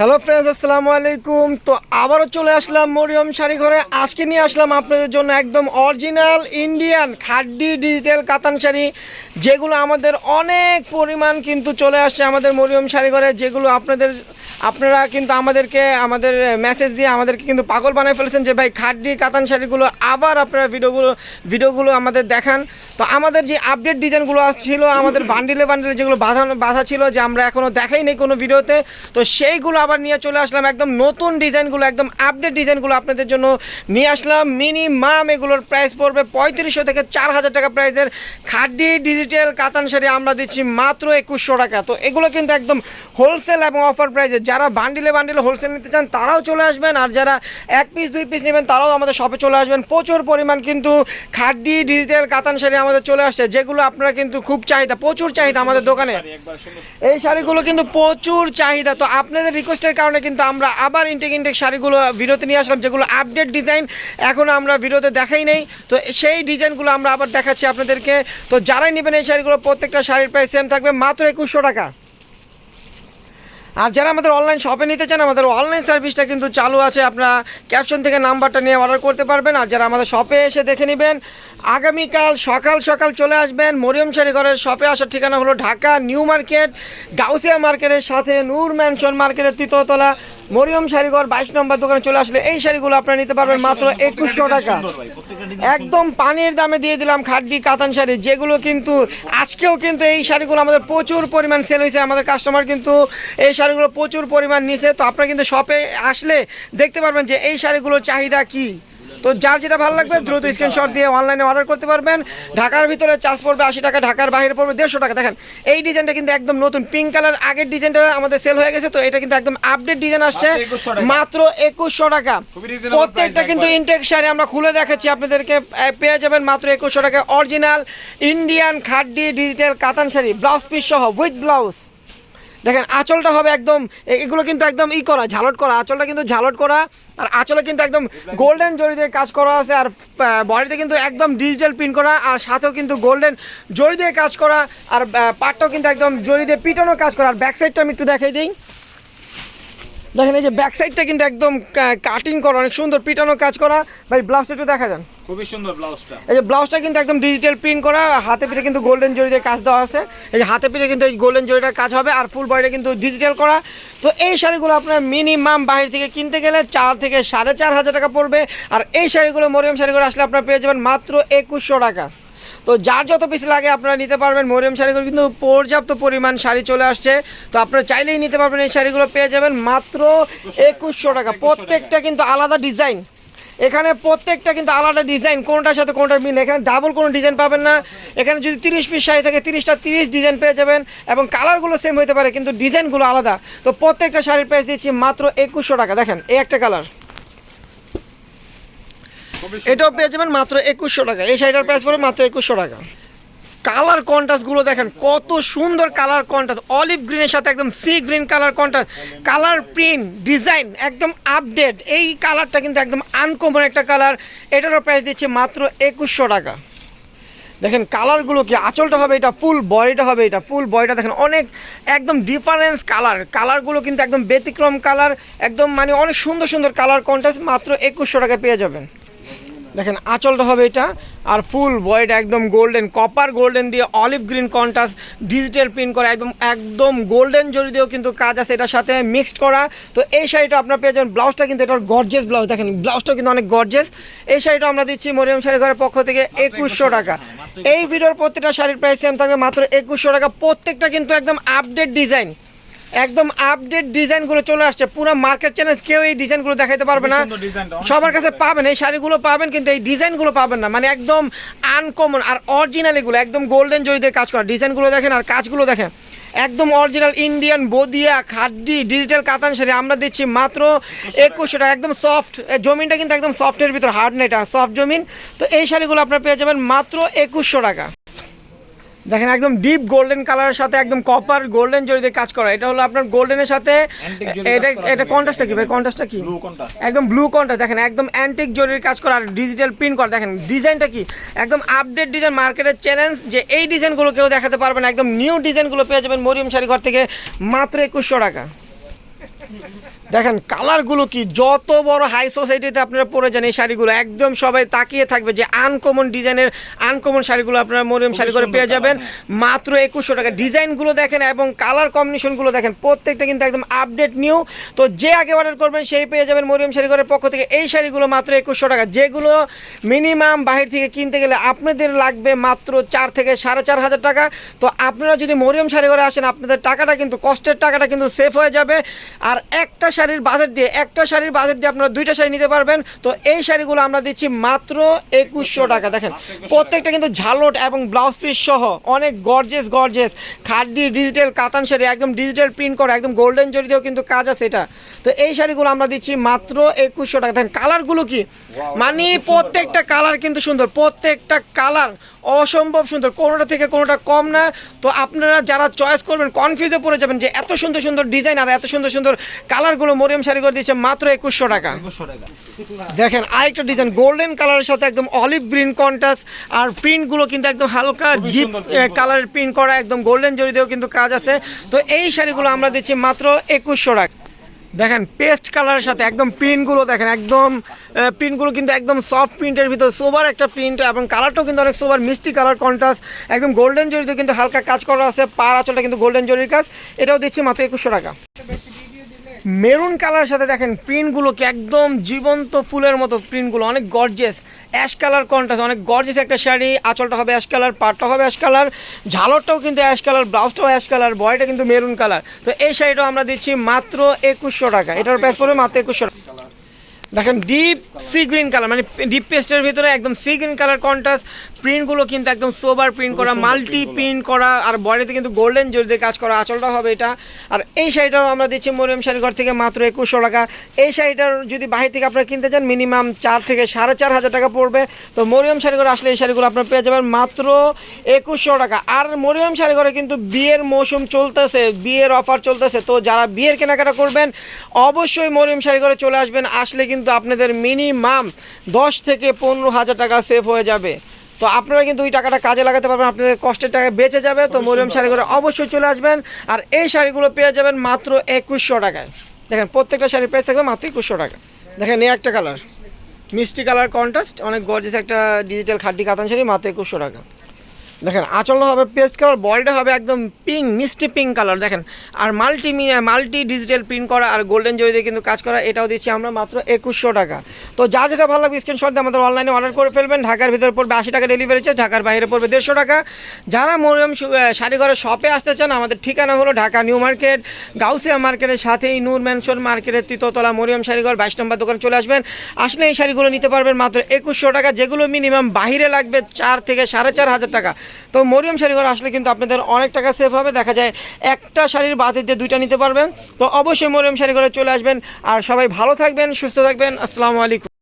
Hello friends আসসালামু আলাইকুম তো আবারও চলে আসলাম মরিয়ম শাড়ি ঘরে। আজকে নিয়ে আসলাম আপনাদের জন্য একদম অরিজিনাল ইন্ডিয়ান খাড্ডি ডিজিটাল কাতান শাড়ি, যেগুলো আমাদের অনেক পরিমাণ কিন্তু চলে আসছে আমাদের মরিয়ম শাড়ি ঘরে, যেগুলো আপনাদের, আপনারা কিন্তু আমাদেরকে, আমাদের মেসেজ দিয়ে আমাদেরকে কিন্তু পাগল বানিয়ে ফেলেছেন যে, ভাই, খাড্ডি কাতান শাড়িগুলো আবার আপনারা ভিডিওগুলো ভিডিওগুলো আমাদের দেখান। তো আমাদের যে আপডেট ডিজাইনগুলো ছিল আমাদের বান্ডিলে বান্ডিলে যেগুলো বাধা বাধা ছিল যে আমরা এখনও দেখাই নেই কোনো ভিডিওতে, তো সেইগুলো আবার নিয়ে চলে আসলাম একদম নতুন ডিজাইনগুলো একদম আপডেট ডিজাইনগুলো আপনাদের জন্য নিয়ে আসলাম। মিনিমাম এগুলোর প্রাইস পড়বে পঁয়ত্রিশশো থেকে চার হাজার টাকা প্রাইসের খাড্ডি ডিজিটাল কাতান শাড়ি আমরা দিচ্ছি মাত্র একুশশো টাকা। তো এগুলো কিন্তু একদম হোলসেল এবং অফার প্রাইসে যারা বান্ডিলে বান্ডিলে হোলসেল নিতে চান, তারাও চলে আসবেন। আর যারা এক পিস দুই পিস নেবেন, তারাও আমাদের শপে চলে আসবেন। প্রচুর পরিমাণ কিন্তু খাড্ডি ডিজিটাল কাতান শাড়ি আমাদের চলে আসছে, যেগুলো আপনারা কিন্তু খুব চাহিদা, প্রচুর চাহিদা আমাদের দোকানে। এই শাড়িগুলো কিন্তু প্রচুর চাহিদা। তো আপনাদের রিকোয়েস্টের কারণে কিন্তু আমরা আবার ইনটেক ইনটেক শাড়িগুলো ভিডিওতে নিয়ে আসলাম, যেগুলো আপডেট ডিজাইন এখনও আমরা ভিডিওতে দেখাই নেই। তো সেই ডিজাইনগুলো আমরা আবার দেখাচ্ছি আপনাদেরকে। তো যারাই নেবেন এই শাড়িগুলো, প্রত্যেকটা শাড়ির প্রাইস সেম থাকবে, মাত্র একুশশো টাকা। আর যারা আমাদের অনলাইন শপে নিতে চান আমাদের অনলাইন সার্ভিসটা কিন্তু চালু আছে। আপনারা ক্যাপশন থেকে নাম্বারটা নিয়ে অর্ডার করতে পারবেন। আর যারা আমাদের শপে এসে দেখে নেবেন আগামীকাল সকাল সকাল চলে আসবেন। মরিয়ম শাড়ি ঘরের শপে আসার ঠিকানা হলো ঢাকা নিউ মার্কেট গাউসিয়া মার্কেটের সাথে নূর ম্যানশন মার্কেটের তৃতীয়তলা মরিয়ম শাড়িঘর বাইশ নম্বর দোকানে চলে আসলে এই শাড়িগুলো আপনারা নিতে পারবেন মাত্র একুশশো টাকা। একদম পানির দামে দিয়ে দিলাম খাড্ডি কাতান শাড়ি যেগুলো কিন্তু আজকেও কিন্তু এই শাড়িগুলো আমাদের প্রচুর পরিমাণ সেল হয়েছে। আমাদের কাস্টমার কিন্তু এই শাড়িগুলো প্রচুর পরিমাণ নিছে। তো আপনারা কিন্তু শপে আসলে দেখতে পারবেন যে এই শাড়িগুলোর চাহিদা কি। তো যার যেটা ভালো লাগবে দ্রুত স্ক্রিনশট দিয়ে অনলাইনে অর্ডার করতে পারবেন। ঢাকার ভিতরে চার্জ পড়বে আশি টাকা ঢাকার বাইরে পড়বে দেড়শো টাকা। দেখেন এই ডিজাইনটা কিন্তু একদম নতুন। পিঙ্ক কালার আগের ডিজাইনটা আমাদের সেল হয়ে গেছে তো এটা কিন্তু একদম আপডেট ডিজাইন আসছে। মাত্র 2100 টাকা। মাত্র একুশশো টাকা। প্রত্যেকটা কিন্তু। ইনটেক শাড়ি আমরা খুলে দেখাচ্ছি আপনাদেরকে পেয়ে যাবেন মাত্র একুশশো টাকা। অরিজিনাল ইন্ডিয়ান খাড্ডি ডিজিটাল কাতান শাড়ি ব্লাউজ পিস সহ উইথ ব্লাউজ দেখেন, আঁচলটা হবে একদম এগুলো কিন্তু একদম ই করা, ঝালট করা। আঁচলটা কিন্তু ঝালট করা, আর আঁচলে কিন্তু একদম গোল্ডেন জড়ি দিয়ে কাজ করা আছে, আর বডিতে কিন্তু একদম ডিজিটাল প্রিন্ট করা, আর সাথেও কিন্তু গোল্ডেন জড়ি দিয়ে কাজ করা, আর পাটটাও কিন্তু একদম জড়ি দিয়ে পিটানো কাজ করা। আর ব্যাক সাইডটা আমি একটু দেখাই দিই। দেখেন এই যে ব্যাক সাইডটা কিন্তু একদম কাটিং করা অনেক সুন্দর পিটানো কাজ করা। ভাই ব্লাউজটা একটু দেখা যান। খুবই সুন্দর ব্লাউজটা এই যে ব্লাউজটা কিন্তু একদম ডিজিটাল প্রিন্ট করা হাতে পিঠে কিন্তু গোল্ডেন জরি দিয়ে কাজ দেওয়া আছে। এই যে হাতে পিঠে কিন্তু এই গোল্ডেন জরিটার কাজ হবে আর ফুল বডিটা কিন্তু ডিজিটাল করা। তো এই শাড়িগুলো আপনার মিনিমাম বাইরে থেকে কিনতে গেলে চার থেকে সাড়ে চার হাজার টাকা পড়বে আর এই শাড়িগুলো মরিয়াম শাড়িগুলো আসলে আপনারা পেয়ে যাবেন মাত্র একুশশো টাকা। তো যার যত পিস লাগে আপনারা নিতে পারবেন। মরিয়ম শাড়িগুলো কিন্তু পর্যাপ্ত পরিমাণ শাড়ি চলে আসছে। তো আপনারা চাইলেই নিতে পারবেন, এই শাড়িগুলো পেয়ে যাবেন মাত্র একুশশো টাকা। প্রত্যেকটা কিন্তু আলাদা ডিজাইন। এখানে প্রত্যেকটা কিন্তু আলাদা ডিজাইন। কোনটার সাথে কোনটার মিল এখানে ডাবল কোনো ডিজাইন পাবেন না। এখানে যদি তিরিশ পিস শাড়ি থাকে, তিরিশটা তিরিশ ডিজাইন পেয়ে যাবেন এবং কালারগুলো সেম হতে পারে, কিন্তু ডিজাইনগুলো আলাদা। তো প্রত্যেকটা শাড়ির প্রাইস দিচ্ছি মাত্র একুশশো টাকা। দেখেন, এই একটা কালার। এটাও পেয়ে যাবেন মাত্র একুশশো টাকা। এই শাড়িটার প্রাইস পড়বে মাত্র একুশশো টাকা। কালার কন্ট্রাস্টগুলো দেখেন, কত সুন্দর কালার কন্ট্রাস্ট অলিভ গ্রিনের সাথে একদম sea green colour contrast colour print design একদম আপডেট এই কালারটা কিন্তু একদম আনকমন একটা কালার এটারও প্রাইস দিচ্ছে মাত্র একুশশো টাকা। দেখেন কালারগুলো কি? আঁচলটা হবে এটা ফুল বডিটা হবে এটা। ফুল বডিটা দেখেন অনেক একদম ডিফারেন্স কালার কালারগুলো কিন্তু একদম ব্যতিক্রম কালার একদম মানে অনেক সুন্দর সুন্দর কালার কন্ট্রাস্ট মাত্র একুশশো টাকায় পেয়ে যাবেন। দেখেন আঁচলটা হবে এটা, আর ফুল বয়েড একদম গোল্ডেন কপার গোল্ডেন দিয়ে olive green contrast digital print করা, একদম একদম গোল্ডেন জরি দিয়েও কিন্তু কাজ আছে এটার সাথে মিক্সড করা। তো এই শাড়িটা আপনার পেয়ে যাবেন ব্লাউজটা কিন্তু এটার গর্জেস ব্লাউজ দেখেন ব্লাউজটা কিন্তু অনেক গর্জেস এই শাড়িটা আমরা দিচ্ছি মরিয়াম শাড়ি ঘরের পক্ষ থেকে একুশশো টাকা। এই ভিডিওর প্রত্যেকটা শাড়ির প্রাইস সেম থাকবে মাত্র একুশশো টাকা। প্রত্যেকটা কিন্তু একদম আপডেট ডিজাইন একদম আপডেট ডিজাইনগুলো চলে আসছে। পুরো মার্কেট চ্যালেঞ্জ কেউ এই ডিজাইনগুলো দেখাতে পারবে না। সবার কাছে পাবেন এই শাড়িগুলো পাবেন কিন্তু এই ডিজাইনগুলো পাবেন না। মানে একদম আনকমন আর অরিজিনাল এগুলো একদম গোল্ডেন জরি দিয়ে কাজ করা। ডিজাইনগুলো দেখেন আর কাজগুলো দেখেন। একদম অরিজিনাল ইন্ডিয়ান বদিয়া খাড্ডি ডিজিটাল কাতান শাড়ি আমরা দিচ্ছি মাত্র একুশশো টাকা। একদম সফট জমিনটা কিন্তু একদম সফটের ভিতর হার্ড না এটা সফট জমিন। তো এই শাড়িগুলো আপনারা পেয়ে যাবেন মাত্র একুশশো টাকা। দেখেন একদম ডিপ গোল্ডেন কালারের সাথে একদম কপার গোল্ডেন জরি দিয়ে কাজ করা। এটা হলো আপনার গোল্ডেনের সাথে এটা এটা। কন্ট্রাস্টটা কি ভাই? কন্ট্রাস্টটা কি? একদম ব্লু কন্ট্রা দেখেন একদম অ্যান্টিক জরির কাজ করা আর ডিজিটাল প্রিন্ট করা। দেখেন ডিজাইনটা কি? একদম আপডেট ডিজাইন মার্কেটের চ্যালেঞ্জ যে এই ডিজাইনগুলো কেউ দেখাতে পারবে না। একদম নিউ ডিজাইনগুলো পেয়ে যাবেন মরিয়ম শাড়ি ঘর থেকে মাত্র একুশশো টাকা। দেখেন কালারগুলো কি? যত বড় হাই সোসাইটিতে আপনারা পরে যান এই শাড়িগুলো একদম সবাই তাকিয়ে থাকবে যে আনকমন ডিজাইনের আনকমন শাড়িগুলো আপনারা মরিয়ম শাড়ি করে পেয়ে যাবেন। মাত্র একুশশো টাকা। ডিজাইনগুলো দেখেন এবং কালার কম্বিনেশনগুলো দেখেন প্রত্যেকটা কিন্তু একদম আপডেট নিউ তো যে আগে অর্ডার করবেন সেই পেয়ে যাবেন মরিয়ম শাড়ি ঘরের পক্ষ থেকে। এই শাড়িগুলো মাত্র একুশশো টাকা। যেগুলো মিনিমাম বাহির থেকে কিনতে গেলে আপনাদের লাগবে মাত্র চার থেকে সাড়ে চার হাজার টাকা। তো আপনারা যদি মরিয়ম শাড়ি ঘরে আসেন আপনাদের টাকাটা কিন্তু কষ্টের টাকাটা কিন্তু সেফ হয়ে যাবে। আর একটা শাড়ির বাজেট দিয়ে একটা শাড়ির বাজেট দিয়ে আপনারা দুইটা শাড়ি নিতে পারবেন। তো এই শাড়িগুলো আমরা দিচ্ছি মাত্র একুশশো টাকা। দেখেন প্রত্যেকটা কিন্তু ঝালট এবং ব্লাউজ পিস সহ অনেক গর্জেস গর্জেস খাড্ডি ডিজিটাল কাতান শাড়ি একদম ডিজিটাল প্রিন্ট করা একদম গোল্ডেন জরিতেও কিন্তু কাজ আছে এটা। তো এই শাড়িগুলো আমরা দিচ্ছি মাত্র একুশশো টাকা। দেখেন কালারগুলো কি? মানে প্রত্যেকটা কালার কিন্তু সুন্দর। প্রত্যেকটা কালার অসম্ভব সুন্দর কোনোটা থেকে কোনোটা কম না। তো আপনারা যারা চয়েস করবেন কনফিউজে পড়ে যাবেন যে এত সুন্দর সুন্দর ডিজাইন আর এত সুন্দর সুন্দর কালারগুলো মরিয়াম শাড়ি করে দিচ্ছে মাত্র একুশশো টাকা। দেখেন আরেকটা ডিজাইন গোল্ডেন কালারের সাথে একদম অলিভ গ্রিন কন্ট্রাস্ট আর প্রিন্টগুলো কিন্তু একদম হালকা ডিপ। কালারের প্রিন্ট করা একদম গোল্ডেন জরিতেও কিন্তু কাজ আছে। তো এই শাড়িগুলো আমরা দিচ্ছি মাত্র একুশশো টাকা। দেখেন পেস্ট কালারের সাথে একদম প্রিন্টগুলো দেখেন, একদম প্রিন্টগুলো কিন্তু একদম সফট প্রিন্টের ভিতরে সোবার একটা প্রিন্ট এবং কালারটাও কিন্তু অনেক সোবার মিষ্টি কালার কন্ট্রাস্ট একদম গোল্ডেন জরিতে কিন্তু হালকা কাজ করা আছে পার আচলটা কিন্তু গোল্ডেন জরির কাজ, এটাও দিচ্ছি মাত্র একুশশো টাকা। মেরুন কালারের সাথে দেখেন প্রিন্টগুলোকে একদম জীবন্ত ফুলের মতো প্রিন্টগুলো অনেক গর্জেস অ্যাশ কালার কন্ট্রাস্ট অনেক গর্জেস একটা শাড়ি, আঁচলটা হবে অ্যাশ কালার পাটটা হবে অ্যাশ কালার ঝালরটাও কিন্তু অ্যাশ কালার ব্লাউজটাও অ্যাশ কালার বয়টা কিন্তু মেরুন কালার তো এই শাড়িটাও আমরা দিচ্ছি মাত্র একুশশো টাকা। এটার প্রাইস পড়বে মাত্র একুশশো টাকা। দেখেন ডিপ সি গ্রিন কালার মানে ডিপ পেস্টের ভিতরে একদম সি গ্রিন কালার কন্ট্রাস্ট প্রিন্টগুলো কিন্তু একদম সোবার প্রিন্ট করা মাল্টি। প্রিন্ট করা আর বডিতে কিন্তু গোল্ডেন জরিতে কাজ করা আঁচলটা হবে এটা। আর এই শাড়িটাও আমরা দিচ্ছি মরিয়ম শাড়িঘর থেকে মাত্র একুশশো টাকা। এই শাড়িটার যদি বাহির থেকে আপনারা কিনতে চান মিনিমাম চার থেকে সাড়ে চার হাজার টাকা পড়বে। তো মরিয়ম শাড়িঘর আসলে এই শাড়িগুলো আপনারা পেয়ে যাবেন মাত্র একুশশো টাকা। আর মরিয়ম শাড়িঘরে কিন্তু বিয়ের মৌসুম চলতেছে বিয়ের অফার চলতেছে। তো যারা বিয়ের কেনাকাটা করবেন অবশ্যই মরিয়ম শাড়িঘরে চলে আসবেন। আসলে কিন্তু আপনাদের মিনিমাম দশ থেকে পনেরো হাজার টাকা সেভ হয়ে যাবে। তো আপনারা কিন্তু ওই টাকাটা কাজে লাগাতে পারবেন আপনাদের কষ্টের টাকা বেঁচে যাবে। তো মরিয়ম। শাড়িগুলো অবশ্যই চলে আসবেন আর এই শাড়িগুলো পেয়ে যাবেন মাত্র একুশশো টাকায়। দেখেন প্রত্যেকটা শাড়ি পেয়ে থাকবে মাত্র একুশশো টাকা। দেখেন এই একটা কালার মিষ্টি কালার কন্ট্রাস্ট অনেক গর্জিস একটা ডিজিটাল খাড্ডি কাতান শাড়ি মাত্র একুশশো টাকা। দেখেন, আঁচলটা হবে পেস্ট কালার বডিটা হবে একদম পিঙ্ক মিষ্টি পিঙ্ক কালার দেখেন। আর মাল্টি মাল্টি ডিজিটাল প্রিন্ট করা আর গোল্ডেন জরি দিয়ে কিন্তু কাজ করা, এটাও দিচ্ছি আমরা মাত্র একুশশো টাকা। তো যা যেটা ভালো লাগবে স্ক্রিনশট দিয়ে আমাদের অনলাইনে অর্ডার করে ফেলবেন। ঢাকার ভিতরে পড়বে আশি টাকা ডেলিভারি চার্জ ঢাকার বাইরে পড়বে দেড়শো টাকা। যারা মরিয়ম শাড়িঘরের শপে আসতে চান, আমাদের ঠিকানা হলো ঢাকা নিউ মার্কেট, গাউসিয়া মার্কেটের সাথেই নূর ম্যানশন মার্কেটের তৃতীয়তলা মরিয়ম শাড়িঘর, বাইশ নম্বর দোকানে চলে আসবেন। আসলে এই শাড়িগুলো নিতে পারবেন মাত্র একুশশো টাকা, যেগুলো মিনিমাম বাহিরে লাগবে চার থেকে সাড়ে চার হাজার টাকা। তো মরিয়ম শাড়িঘর আসলে কিন্তু আপনাদের অনেক টাকা সেভ হবে। দেখা যায় একটা শাড়ির বাতিল দিয়ে দুইটা নিতে পারবেন। তো অবশ্যই মরিয়ম শাড়িঘরে চলে আসবেন। আর সবাই ভালো থাকবেন, সুস্থ থাকবেন। আসসালামু আলাইকুম।